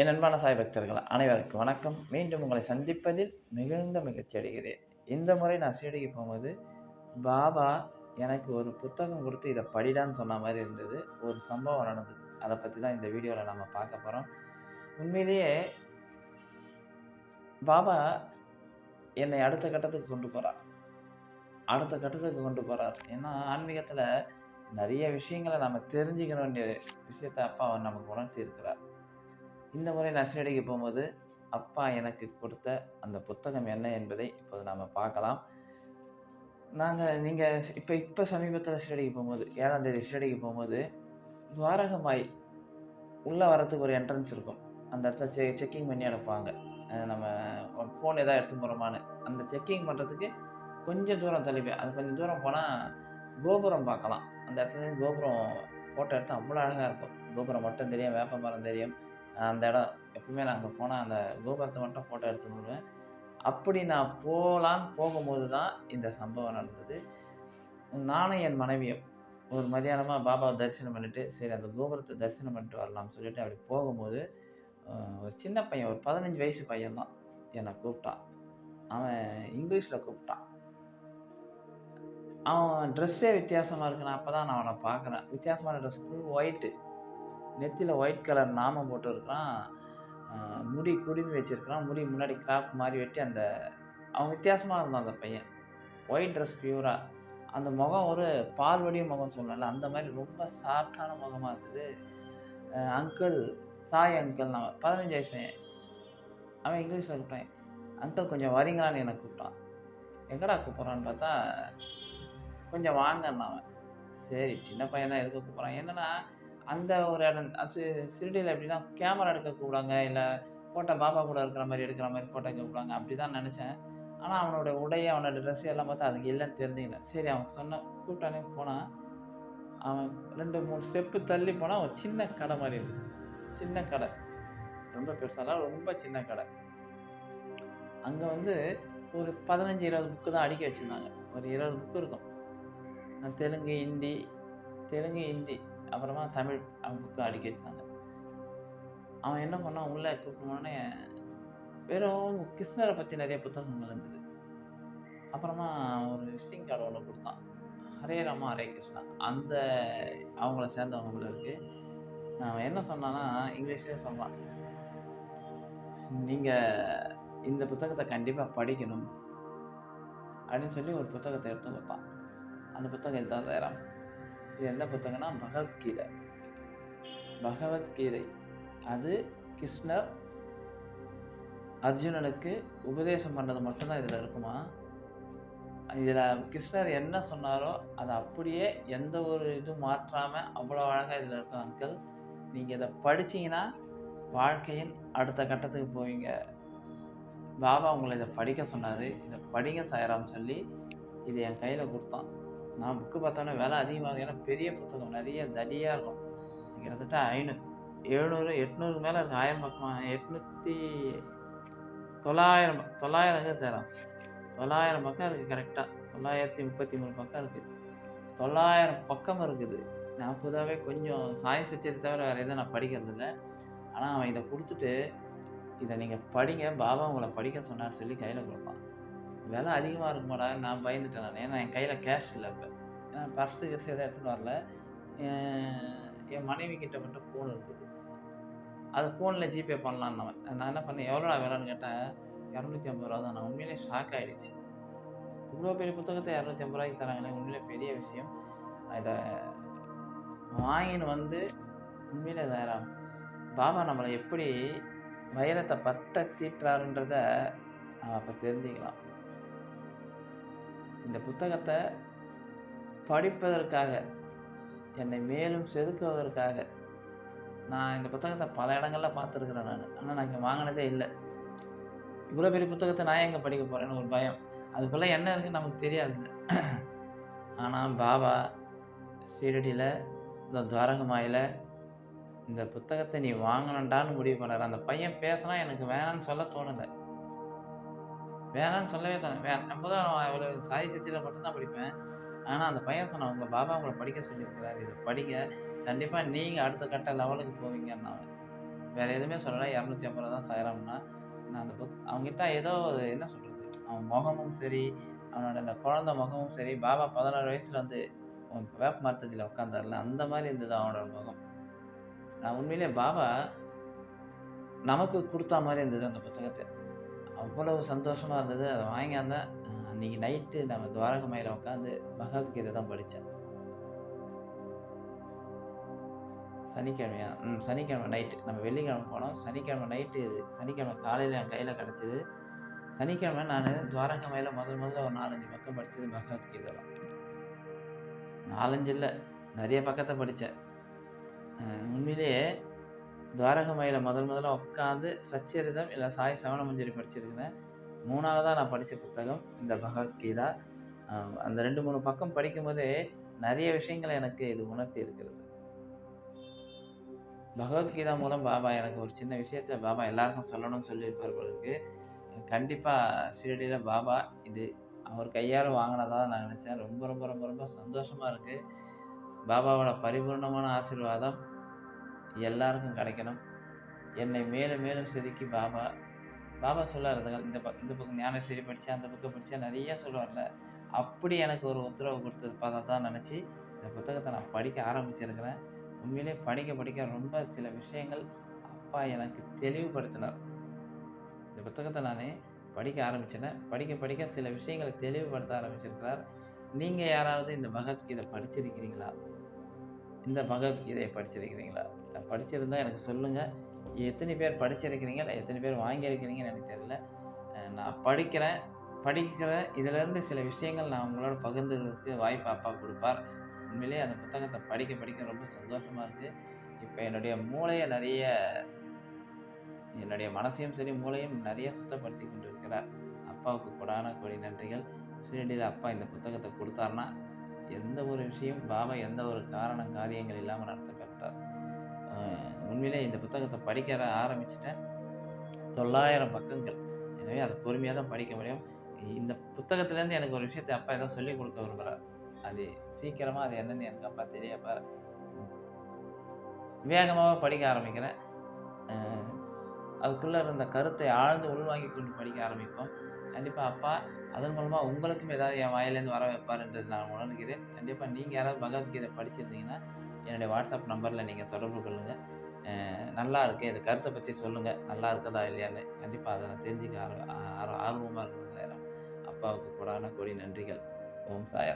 என் அன்பான சாய் பக்தர்கள் அனைவருக்கும் வணக்கம். மீண்டும் உங்களை சந்திப்பதில் மிகுந்த மகிழ்ச்சி அடைகிறேன். இந்த முறை நான் ஷீரடிக்கு போகும்போது பாபா எனக்கு ஒரு புத்தகம் கொடுத்து இதை படிடான்னு சொன்ன மாதிரி இருந்தது. ஒரு சம்பவம் நடந்தது. அதை பற்றி தான் இந்த வீடியோவில் நம்ம பார்க்க போகிறோம் உண்மையிலேயே பாபா என்னை அடுத்த கட்டத்துக்கு கொண்டு போகிறார் அடுத்த கட்டத்துக்கு கொண்டு போகிறார் ஏன்னா ஆன்மீகத்தில் நிறைய விஷயங்களை நம்ம தெரிஞ்சுக்க வேண்டிய விஷயத்தை அப்பா அவர் நமக்கு உணர்த்தி இருக்கிறார். இந்த முறை நான் போகும்போது அப்பா எனக்கு கொடுத்த அந்த புத்தகம் என்ன என்பதை இப்போது நாம் பார்க்கலாம். நாங்கள் நீங்கள் இப்போ இப்போ சமீபத்தில் ஷீரடிக்கு போகும்போது ஏழாம் தேதி போகும்போது துவாரகமாய் உள்ளே வரத்துக்கு ஒரு என்ட்ரன்ஸ் இருக்கும். அந்த இடத்துல செ செக்கிங் பண்ணி அனுப்புவாங்க. நம்ம ஃபோன் எதாவது எடுத்து போகிறோமான்னு அந்த செக்கிங் பண்ணுறதுக்கு கொஞ்சம் தூரம் தள்ளி அது கொஞ்சம் தூரம் போனால் கோபுரம் பார்க்கலாம். அந்த இடத்துல கோபுரம் ஃபோட்டோ எடுத்து அவ்வளோ அழகாக இருக்கும். கோபுரம் மட்டும் தெரியும் வேப்ப மரம் தெரியும். அந்த இடம். எப்பவுமே நான் அங்கே போனால் அந்த கோபுரத்தை மட்டும் ஃபோட்டோ எடுத்து வருவேன் அப்படி நான் போகலான்னு போகும்போது தான் இந்த சம்பவம் நடந்தது. நானும் என் மனைவியும் ஒரு மதியானமாக பாபாவை தரிசனம் பண்ணிவிட்டு சரி அந்த கோபுரத்தை தரிசனம் பண்ணிட்டு வரலாம்னு சொல்லிட்டு அப்படி போகும்போது ஒரு சின்ன பையன் ஒரு பதினஞ்சு வயசு பையன்தான் என்னை கூப்பிட்டான் அவன் இங்கிலீஷில் கூப்பிட்டான். அவன் ட்ரெஸ்ஸே வித்தியாசமாக இருக்கு. நான் அப்போ தான் நான் அவனை பார்க்குறேன். வித்தியாசமான ட்ரெஸ் ஃபுல் ஒயிட்டு நெத்தியில் ஒயிட் கலர் நாமம் போட்டுருக்கிறான். முடி குடுமி வச்சிருக்கிறான். முடி முன்னாடி கிராப் மாதிரி வெட்டி அந்த அவன் வித்தியாசமாக இருந்தான் அந்த பையன். ஒயிட் ட்ரெஸ் பியூராக அந்த முகம் ஒரு பால்வடிய முகம் சொல்லல அந்த மாதிரி ரொம்ப சாஃப்டான முகமாக இருக்குது. அங்கிள் சாய் அங்கிள் நான் பதினஞ்சு வயசு பையன். அவன் இங்கிலீஷில் கூப்பிட்டான். அங்கிள் கொஞ்சம் வரீங்களான்னு என்னை கூப்பிட்டான். எங்கடா கூப்பிட்றான்னு பார்த்தா கொஞ்சம் வாங்கன்னு அவன். சரி சின்ன பையன் தான் எதுக்கு கூப்பிட்றான் என்னென்னா அந்த ஒரு இடம் அது சிறுடியில் எப்படின்னா கேமரா எடுக்க கூப்பிடாங்க இல்லை ஃபோட்டோ பாபா கூட இருக்கிற மாதிரி எடுக்கிற மாதிரி ஃபோட்டோ எடுக்க அப்படி தான் நினச்சேன். ஆனால் அவனோட உடையை அவனோட ட்ரெஸ் எல்லாம் பார்த்தா அதுக்கு இல்லைன்னு தெரிஞ்சுக்கல. சரி அவன் சொன்ன கூப்பிட்டானே போனான் அவன் ரெண்டு மூணு ஸ்டெப்பு தள்ளி போனால் ஒரு சின்ன கடை மாதிரி இருக்கு. சின்ன கடை. ரொம்ப பெருசாலாம் ரொம்ப சின்ன கடை. அங்கே வந்து ஒரு பதினஞ்சு இருபது புக்கு தான் அடுக்கி வச்சுருந்தாங்க. ஒரு இருபது புக்கு இருக்கும். நான் தெலுங்கு ஹிந்தி தெலுங்கு ஹிந்தி. அப்புறமா தமிழ் அவன் புக்கு அடுக்கி வச்சாங்க. அவன் என்ன பண்ணான்? உள்ளே கூப்பிட்டோன்னே வெறும் கிருஷ்ணரை பற்றி நிறைய புத்தகங்கள் இருந்தது. அப்புறமா ஒரு விசிட்டிங் கார்டு ஒன்று கொடுத்தான். ஹரே ராமா ஹரே கிருஷ்ணா. அந்த அவங்கள சேர்ந்தவங்க இருக்கு. அவன் என்ன சொன்னான்னா இங்கிலீஷ்லேயே சொன்னான் நீங்கள் இந்த புத்தகத்தை கண்டிப்பாக படிக்கணும். அப்படின்னு சொல்லி ஒரு புத்தகத்தை எடுத்து கொடுத்தான். அந்த புத்தகம் இதுதான் சேராம் இது என்ன புத்தகம்னா பகவத்கீதை. பகவத்கீதை. அது கிருஷ்ணர் அர்ஜுனனுக்கு உபதேசம் பண்ணது மட்டும்தான் இதில் இருக்குமா? இதில் கிருஷ்ணர் என்ன சொன்னாரோ அதை அப்படியே எந்த ஒரு இதுவும் மாற்றாமல் அவ்வளோ அழகாக இதில் இருக்கும் அங்கிள் நீங்கள் இதை படிச்சீங்கன்னா வாழ்க்கையின் அடுத்த கட்டத்துக்கு போவீங்க. பாபா உங்களை இதை படிக்க சொன்னார். இதை படிங்க சாயராம் சொல்லி இது என் கையில் கொடுத்தான். நான் புக்கு பார்த்தோன்னே விலை அதிகமாக இருக்கும் ஏன்னா பெரிய புத்தகம் நிறைய தடியாக இருக்கும். கிட்டத்தட்ட ஐநூறு எழுநூறு எட்நூறுக்கு மேலே இருக்குது ஆயிரம் பக்கமாக எட்நூற்றி தொள்ளாயிரம் தொள்ளாயிரம் சேரம். தொள்ளாயிரம் பக்கம் இருக்குது கரெக்டாக தொள்ளாயிரத்தி முப்பத்தி மூணு பக்கம் இருக்குது தொள்ளாயிரம் பக்கம் இருக்குது. நான் பொதுவாகவே கொஞ்சம் சாய் சச்சியத்தை தவிர வேறு எதுவும் நான் படிக்கிறது இல்லை. ஆனால் அவன் இதை கொடுத்துட்டு இதை நீங்கள் படிங்க. பாபா உங்களை படிக்க சொன்னார் சொல்லி கையில் கொடுப்பான். விலை அதிகமாக இருக்குமாடா நான் பயந்துட்டேன் நான். ஏன்னா என் கையில் கேஷ் இல்லை இப்போ. ஏன்னா பர்ஸு கிர்ஸ் எதுவும் எடுத்துகிட்டு வரல. என் என் மனைவி கிட்ட மட்டும் ஃபோன் இருக்குது. அது ஃபோனில் ஜிபே பண்ணலான்னு அவன். நான் என்ன பண்ணேன் எவ்வளோடா விலைன்னு கேட்டேன் இரநூத்தி ஐம்பது ரூபா தான் நான். உண்மையிலே ஷாக் ஆகிடுச்சு இவ்வளோ பெரிய புத்தகத்தை இரநூத்தி ஐம்பது ரூபாய்க்கு தராங்களே உண்மையிலே பெரிய விஷயம். அதை வாங்கின்னு வந்து உண்மையிலே தயாராகும் பாபா நம்மளை எப்படி வைரத்தை பட்ட தீட்டுறாருன்றத நம்ம அப்போ தெரிஞ்சுக்கலாம். இந்த புத்தகத்தை படிப்பதற்காக என்னை மேலும் செதுக்குவதற்காக நான் இந்த புத்தகத்தை பல இடங்களில் பார்த்துருக்குறேன் நான். ஆனால் நான் இங்கே வாங்கினதே இல்லை. இவ்வளோ பெரிய புத்தகத்தை நான் எங்கே படிக்க போகிறேன்னு ஒரு பயம். அதுக்குள்ளே என்ன இருக்குன்னு நமக்கு தெரியாதுங்க. ஆனால் பாபா சீரடியில் இந்த துவாரகமாயில் இந்த புத்தகத்தை நீ வாங்கணுண்டான்னு முடிவு பண்ணுற அந்த பையன் பேசினா எனக்கு வேணான்னு சொல்ல தோணலை. வேணான்னு சொல்லவே தோணும் வே நம்ம நான் இவ்வளோ சாய் சக்தியில் மட்டும்தான் படிப்பேன். ஆனால் அந்த பையன் சொன்னான் உங்கள் பாபா உங்களை படிக்க சொல்லியிருக்கிறாரு. இதை படிங்க. கண்டிப்பாக நீங்கள் அடுத்த கட்ட லெவலுக்கு போவீங்கன்னு அவன். வேறு எதுவுமே சொல்லலை. இரநூத்தி ஐம்பது ரூபா தான் சாயிரம்னா நான் அந்த புக் அவங்ககிட்ட ஏதோ ஒரு என்ன சொல்கிறது அவன் முகமும் சரி அவனோட அந்த குழந்த முகமும் சரி பாபா பதினாறு வயசில் வந்து வேப்ப மரத்தடியில் உட்காந்தார்ல அந்த மாதிரி இருந்தது அவனோட முகம். நான் உண்மையிலே பாபா நமக்கு கொடுத்தா மாதிரி இருந்தது அந்த புத்தகத்தை. அவ்வளவு சந்தோஷமாக இருந்தது. அதை வாங்கியாந்தேன் அன்றைக்கி நைட்டு நம்ம துவாரகமையில் உட்காந்து பகவத்கீதை தான் படித்தேன். சனிக்கிழமையா ம் சனிக்கிழமை நைட்டு நம்ம வெள்ளிக்கிழமை போனோம். சனிக்கிழமை நைட்டு இது சனிக்கிழமை காலையில் என் கையில் கிடச்சிது. சனிக்கிழமை நான் துவாரகமையில் முதல் முதல்ல ஒரு நாலஞ்சு பக்கம் படித்தது பகவத்கீதை தான். நாலஞ்சு இல்லை நிறைய பக்கத்தை படித்தேன். உண்மையிலேயே துவாரகமையில் முதல் முதல்ல உட்காந்து சச்சரிதம் இல்லை சாய் சவணமஞ்சரி படிச்சிருக்கிறேன். மூணாவதாக நான் படித்த புத்தகம் இந்த பகவத்கீதா. அந்த ரெண்டு மூணு பக்கம் படிக்கும்போதே நிறைய விஷயங்களை எனக்கு இது உணர்த்தி இருக்கிறது. பகவத்கீதா மூலம் பாபா எனக்கு ஒரு சின்ன விஷயத்த பாபா எல்லாருக்கும் சொல்லணும்னு சொல்லியிருப்பார் போல இருக்கு. கண்டிப்பாக ஷிரடியில் பாபா இது அவர் கையால் வாங்கினதா நான் நினச்சேன். ரொம்ப ரொம்ப ரொம்ப ரொம்ப சந்தோஷமாக இருக்குது பாபாவோட பரிபூர்ணமான ஆசீர்வாதம் எல்லாருக்கும் கிடைக்கணும். என்னை மேலும் மேலும் செதுக்கி பாபா. பாபா சொல்லார் இந்த ப இந்த புக்கு ஞானஸ்வரி படித்தேன் அந்த புக்கை படித்தேன் நிறைய சொல்லுவார்ல. அப்படி எனக்கு ஒரு உத்தரவு கொடுத்தது பார்த்தா தான் நினச்சி இந்த புத்தகத்தை நான் படிக்க ஆரம்பிச்சிருக்கிறேன். உண்மையிலே படிக்க படிக்க ரொம்ப சில விஷயங்கள் அப்பா எனக்கு தெளிவுபடுத்தினார். இந்த புத்தகத்தை நான் படிக்க ஆரம்பிச்சேன் படிக்க படிக்க சில விஷயங்களை தெளிவுபடுத்த ஆரம்பிச்சிருக்கிறார். நீங்கள் யாராவது இந்த பகவத்கீதை படிச்சிருக்கிறீங்களா? இந்த பகவத்கீதையை படிச்சிருக்கிறீங்களா? படிச்சிருந்தால் எனக்கு சொல்லுங்கள் எத்தனை பேர் படிச்சிருக்கிறீங்க? இல்லை எத்தனை பேர் வாங்கியிருக்கிறீங்கன்னு எனக்கு தெரியல. நான் படிக்கிறேன். படிக்கிறேன் இதிலேருந்து சில விஷயங்கள் நான் உங்களோட பகிர்ந்துக்கிறதுக்கு வாய்ப்பு அப்பா கொடுப்பார். உண்மையிலேயே அந்த புத்தகத்தை படிக்க படிக்க ரொம்ப சந்தோஷமாக இருக்குது இப்போ என்னுடைய மூளையை நிறைய என்னுடைய மனசையும் சரி மூளையும் நிறைய சுத்தப்படுத்தி கொண்டு இருக்கிறார் அப்பாவுக்கு கொடான கொடி நன்றிகள். ஷீரடியில் அப்பா இந்த புத்தகத்தை கொடுத்தாருன்னா எந்த ஒரு விஷயம் பாபா எந்த ஒரு காரணம் காரியங்கள் இல்லாமல் நடத்த பெற்றார் உண்மையிலே இந்த புத்தகத்தை படிக்க ஆரம்பிச்சிட்டேன். தொள்ளாயிரம் பக்கங்கள். எனவே அதை பொறுமையாக தான் படிக்க முடியும். இந்த புத்தகத்துலேருந்து எனக்கு ஒரு விஷயத்தை அப்பா ஏதோ சொல்லிக் கொடுக்க விரும்புகிறார் அது சீக்கிரமாக அது என்னன்னு எனக்கு அப்பா தெரியப்பார். வேகமாக படிக்க ஆரம்பிக்கிறேன். அதுக்குள்ளே இருந்த கருத்தை ஆழ்ந்து உள்வாங்கி கொண்டு படிக்க ஆரம்பிப்போம். கண்டிப்பாக அப்பா. அதன் மூலமாக உங்களுக்கும் ஏதாவது என் வாயிலேருந்து வர வைப்பாருன்றது நான் உணர்கிறேன். கண்டிப்பாக நீங்கள் யாராவது பகவத்கீதை படிச்சிருந்தீங்கன்னா என்னுடைய வாட்ஸ்அப் நம்பரில் நீங்கள் தொடர்பு கொள்ளுங்கள் நல்லா இருக்குது இந்த கருத்தை பற்றி சொல்லுங்கள் நல்லா இருக்குதா இல்லையான்னு. கண்டிப்பாக அதை நான் தெரிஞ்சுக்க ஆர்வ ஆர்வமாக இருக்கிறது அப்பாவுக்கு கூடான கொடி நன்றிகள். ஓம் சாயரா